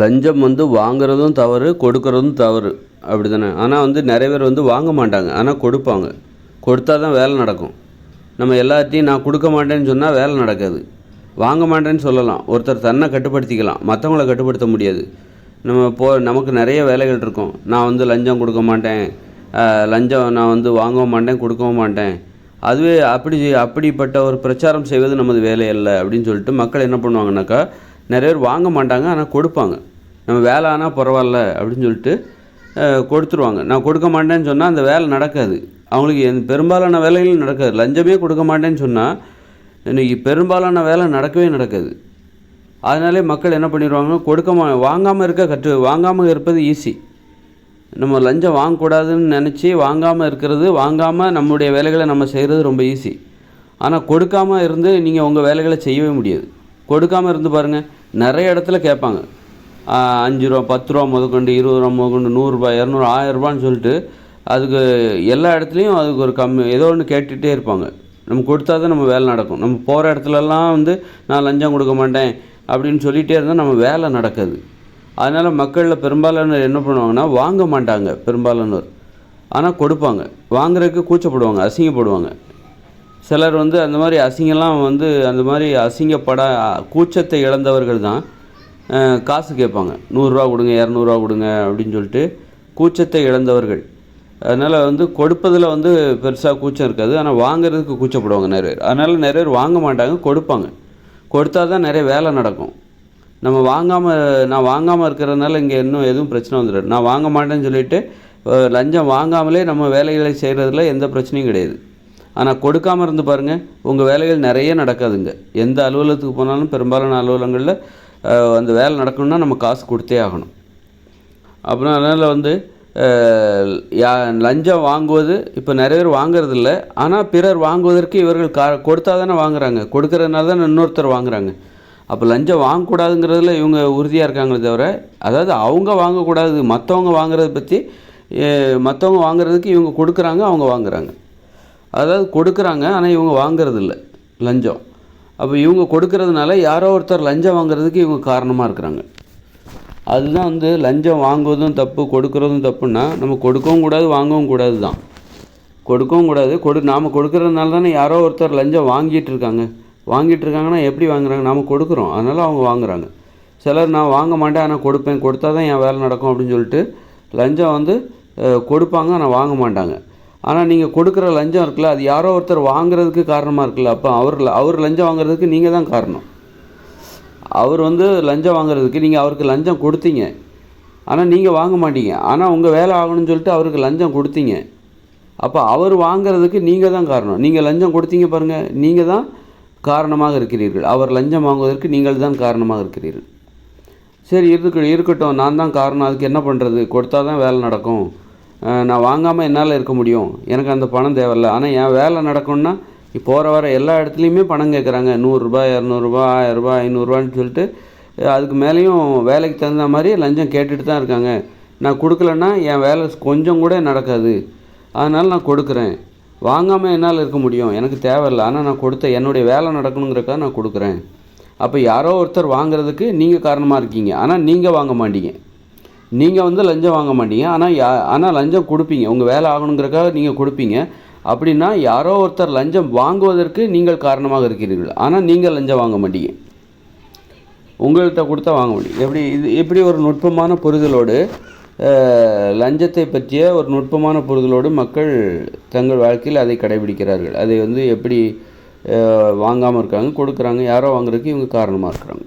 லஞ்சம் வந்து வாங்குறதும் தவறு கொடுக்கறதும் தவறு. அப்படி தானே ஆனால் வந்து நிறைய பேர் வந்து வாங்க மாட்டாங்க. ஆனால் கொடுப்பாங்க. கொடுத்தா தான் வேலை நடக்கும். நம்ம எல்லாத்தையும் நான் கொடுக்க மாட்டேன்னு சொன்னால் வேலை நடக்காது. வாங்க மாட்டேன்னு சொல்லலாம். ஒருத்தர் தன்னை கட்டுப்படுத்திக்கலாம். மற்றவங்கள கட்டுப்படுத்த முடியாது. நம்ம போ நமக்கு நிறைய வேலைகள் இருக்கும். நான் வந்து லஞ்சம் கொடுக்க மாட்டேன். லஞ்சம் நான் வந்து வாங்கவும் மாட்டேன் கொடுக்கவும் மாட்டேன். அதுவே அப்படி அப்படிப்பட்ட ஒரு பிரச்சாரம் செய்வது நமது வேலை அப்படின்னு சொல்லிட்டு மக்கள் என்ன பண்ணுவாங்கனாக்கா நிறைய பேர் வாங்க மாட்டாங்க ஆனால் கொடுப்பாங்க. நம்ம வேலை ஆனால் பரவாயில்ல அப்படின்னு சொல்லிட்டு கொடுத்துருவாங்க. நான் கொடுக்க மாட்டேன்னு சொன்னால் அந்த வேலை நடக்காது. அவங்களுக்கு எந்த- பெரும்பாலான வேலைகள் நடக்காது. லஞ்சமே கொடுக்க மாட்டேன்னு சொன்னால் இன்றைக்கி பெரும்பாலான வேலை நடக்கவே நடக்காது. அதனாலே மக்கள் என்ன பண்ணிடுவாங்கன்னா கொடுக்க மா வாங்காமல் இருக்க கற்று வாங்காமல் இருப்பது ஈஸி நம்ம லஞ்சம் வாங்கக்கூடாதுன்னு நினச்சி வாங்காமல் இருக்கிறது வாங்காமல் நம்முடைய வேலைகளை நம்ம செய்கிறது ரொம்ப ஈஸி ஆனால் கொடுக்காம இருந்து நீங்கள் உங்கள் வேலைகளை செய்யவே முடியாது. கொடுக்காமல் இருந்து பாருங்கள் நிறைய இடத்துல கேட்பாங்க. அஞ்சு ரூபா பத்து ரூபா முதற்கொண்டு இருபது ரூபா முதற்கொண்டு நூறுரூபா இரநூறு ஆயிரரூபான்னு சொல்லிட்டு அதுக்கு எல்லா இடத்துலையும் அதுக்கு ஒரு கம்மி ஏதோ ஒன்று கேட்டுகிட்டே இருப்பாங்க. நம்ம கொடுத்தா தான் நம்ம வேலை நடக்கும். நம்ம போகிற இடத்துலலாம் வந்து நான் லஞ்சம் கொடுக்க மாட்டேன் அப்படின்னு சொல்லிகிட்டே இருந்தால் நம்ம வேலை நடக்காது. அதனால் மக்களில் பெரும்பாலானோர் என்ன பண்ணுவாங்கன்னா வாங்க மாட்டாங்க பெரும்பாலானோர். ஆனால் கொடுப்பாங்க. வாங்குறதுக்கு கூச்சப்படுவாங்க அசிங்கப்படுவாங்க. சிலர் வந்து அந்த மாதிரி அசிங்கம்லாம் வந்து அந்த மாதிரி அசிங்கப்பட கூச்சத்தை இழந்தவர்கள் தான் காசு கேட்பாங்க. நூறுரூவா கொடுங்க இரநூறுவா கொடுங்க அப்படின்னு சொல்லிட்டு கூச்சத்தை இழந்தவர்கள். அதனால் வந்து கொடுப்பதில் வந்து பெருசாக கூச்சம் இருக்காது. ஆனால் வாங்குறதுக்கு கூச்சப்படுவாங்க நிறைய பேர். அதனால் நிறைய பேர் வாங்க மாட்டாங்க கொடுப்பாங்க. கொடுத்தா தான் நிறைய வேலை நடக்கும். நம்ம வாங்காமல் நான் வாங்காமல் இருக்கிறதுனால இங்கே இன்னும் எதுவும் பிரச்சனை வந்துடாது. நான் வாங்க மாட்டேன்னு சொல்லிட்டு லஞ்சம் வாங்காமலே நம்ம வேலைகளை செய்கிறதுல எந்த பிரச்சனையும் கிடையாது. ஆனால் கொடுக்காம இருந்து பாருங்கள் உங்கள் வேலைகள் நிறைய நடக்காதுங்க. எந்த அலுவலகத்துக்கு போனாலும் பெரும்பாலான அலுவலகங்களில் அந்த வேலை நடக்கணும்னா நம்ம காசு கொடுத்தே ஆகணும். அப்புறம் அதனால் வந்து யா லஞ்சம் வாங்குவது இப்போ நிறைய பேர் வாங்குறதில்ல. ஆனால் பிறர் வாங்குவதற்கு இவர்கள் கா கொடுத்தா தானே வாங்குறாங்க. கொடுக்கறதுனால தானே இன்னொருத்தர் வாங்குறாங்க. அப்போ லஞ்சம் வாங்கக்கூடாதுங்கிறதுல இவங்க உறுதியாக இருக்காங்களே தவிர அதாவது அவங்க வாங்கக்கூடாது மற்றவங்க வாங்குறத பற்றி மற்றவங்க வாங்குறதுக்கு இவங்க கொடுக்குறாங்க அவங்க வாங்குறாங்க. அதாவது கொடுக்குறாங்க ஆனால் இவங்க வாங்குறதில்ல லஞ்சம். அப்போ இவங்க கொடுக்கறதுனால யாரோ ஒருத்தர் லஞ்சம் வாங்குறதுக்கு இவங்க காரணமாக இருக்கிறாங்க. அதுதான் வந்து லஞ்சம் வாங்குவதும் தப்பு கொடுக்கறதும் தப்புன்னா நம்ம கொடுக்கவும் கூடாது வாங்கவும் கூடாது தான் கொடுக்கவும் கூடாது கொடு நாம் கொடுக்கறதுனால தானே யாரோ ஒருத்தர் லஞ்சம் வாங்கிட்டு இருக்காங்க. வாங்கிட்டு இருக்காங்கன்னா எப்படி வாங்குறாங்க? நாம் கொடுக்குறோம் அதனால் அவங்க வாங்குறாங்க. சிலர் நான் வாங்க மாட்டேன் ஆனால் கொடுப்பேன் கொடுத்தா தான் என் வேலை நடக்கும் அப்படின்னு சொல்லிட்டு லஞ்சம் வந்து கொடுப்பாங்க ஆனால் வாங்க மாட்டாங்க. ஆனால் நீங்கள் கொடுக்குற லஞ்சம் இருக்குல்ல அது யாரோ ஒருத்தர் வாங்குறதுக்கு காரணமாக இருக்குல்ல அப்போ அவர் அவர் லஞ்சம் வாங்குறதுக்கு நீங்கள் தான் காரணம். அவர் வந்து லஞ்சம் வாங்குறதுக்கு நீங்கள் அவருக்கு லஞ்சம் கொடுத்தீங்க. ஆனால் நீங்கள் வாங்க மாட்டீங்க. ஆனால் உங்கள் வேலை ஆகணும்னு சொல்லிட்டு அவருக்கு லஞ்சம் கொடுத்தீங்க. அப்போ அவர் வாங்குறதுக்கு நீங்கள் தான் காரணம். நீங்கள் லஞ்சம் கொடுத்தீங்க பாருங்கள் நீங்கள் தான் காரணமாக இருக்கிறீர்கள். அவர் லஞ்சம் வாங்குவதற்கு நீங்கள் தான் காரணமாக இருக்கிறீர்கள். சரி இருக்கு இருக்கட்டும். நான் தான் காரணம். அதுக்கு என்ன பண்ணுறது கொடுத்தா தான் வேலை நடக்கும். நான் வாங்காமல் என்னால் இருக்க முடியும். எனக்கு அந்த பணம் தேவையில்ல. ஆனால் என் வேலை நடக்கணும்னா இப்போ போகிற வர எல்லா இடத்துலையுமே பணம் கேட்குறாங்க நூறுரூபா இரநூறுபா ஆயரூபா ஐநூறுரூவான்னு சொல்லிட்டு அதுக்கு மேலேயும் வேலைக்கு தகுந்த மாதிரி லஞ்சம் கேட்டுட்டு தான் இருக்காங்க. நான் கொடுக்கலன்னா என் வேலை கொஞ்சம் கூட நடக்காது. அதனால் நான் கொடுக்குறேன். வாங்காமல் என்னால் இருக்க முடியும். எனக்கு தேவையில்லை. ஆனால் நான் கொடுத்த என்னுடைய வேலை நடக்கணுங்கிறக்காக நான் கொடுக்குறேன். அப்போ யாரோ ஒருத்தர் வாங்குறதுக்கு நீங்கள் காரணமாக இருக்கீங்க. ஆனால் நீங்கள் வாங்க மாட்டீங்க. நீங்கள் வந்து லஞ்சம் வாங்க மாட்டீங்க. ஆனால் யா ஆனால் லஞ்சம் கொடுப்பீங்க. உங்கள் வேலை ஆகணுங்கிறக்காக நீங்கள் கொடுப்பீங்க. அப்படின்னா யாரோ ஒருத்தர் லஞ்சம் வாங்குவதற்கு நீங்கள் காரணமாக இருக்கிறீர்கள். ஆனால் நீங்கள் லஞ்சம் வாங்க மாட்டீங்க. உங்கள்கிட்ட கொடுத்தா வாங்க முடியும் எப்படி இது எப்படி ஒரு நுட்பமான புரிதலோடு லஞ்சத்தை பற்றிய ஒரு நுட்பமான புரிதலோடு மக்கள் தங்கள் வாழ்க்கையில் அதை கடைபிடிக்கிறார்கள். அதை வந்து எப்படி வாங்காமல் இருக்காங்க கொடுக்குறாங்க யாரோ வாங்குறதுக்கு இவங்க காரணமாக இருக்கிறாங்க.